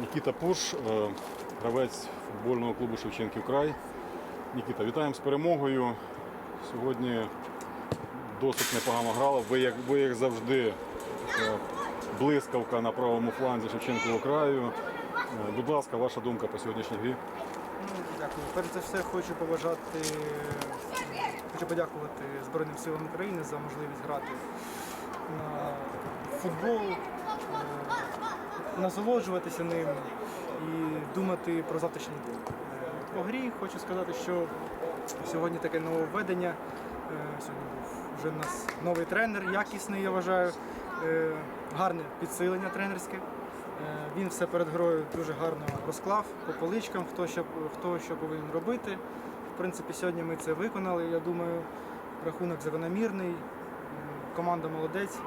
Нікіта Пуш, е, гравець футбольного клубу Шевченків край. Нікіта, вітаємо з перемогою. Сьогодні досить непогано грали. Ви як, ви як завжди е, блискавка на правому фланзі Шевченкового краю. Е, Будь ласка, ваша думка по сьогоднішній грі. Ну, Дякую. Перш за все хочу побажати, хочу подякувати Збройним силам України за можливість грати на футбол, насолоджуватися ним і думати про завтрашній день. Е, По грі хочу сказати, що сьогодні таке нововведення. Е, Сьогодні був вже у нас новий тренер, якісний, я вважаю. Е, Гарне підсилення тренерське. Він все перед грою дуже гарно розклав по поличкам, хто що, хто що повинен робити. В принципі, сьогодні ми це виконали. Я думаю, рахунок закономірний, команда молодець.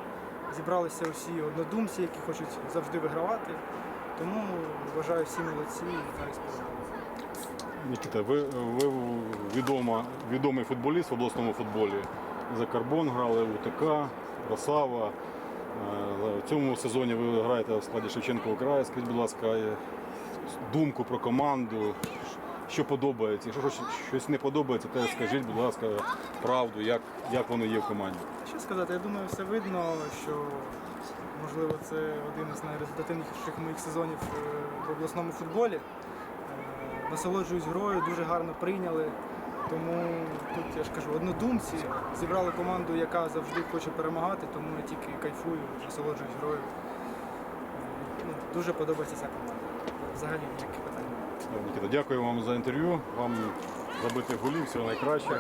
Зібралися усі однодумці, які хочуть завжди вигравати. Тому вважаю всі молодці і вітаю з. Нікіта, ви, ви відома, відомий футболіст в обласному футболі. За Карбон грали УТК, Росава. Е, В цьому сезоні ви граєте в складі Шевченкового краю. Скажіть, будь ласка, е, думку про команду, що подобається. Якщо щось- не подобається, то скажіть, будь ласка, правду, як, як воно є в команді. Що сказати, я думаю, все видно, що можливо це один із найрезультативніших моїх сезонів е, в обласному футболі. Е, Насолоджуюсь грою, дуже гарно прийняли. Тому тут я ж кажу, однодумці зібрали команду, яка завжди хоче перемагати, тому я тільки кайфую, насолоджуюсь грою. Е, Ну, дуже подобається ця команда. Взагалі. Нікіта, дякую вам за інтерв'ю. Вам забитих голів, всього найкращого.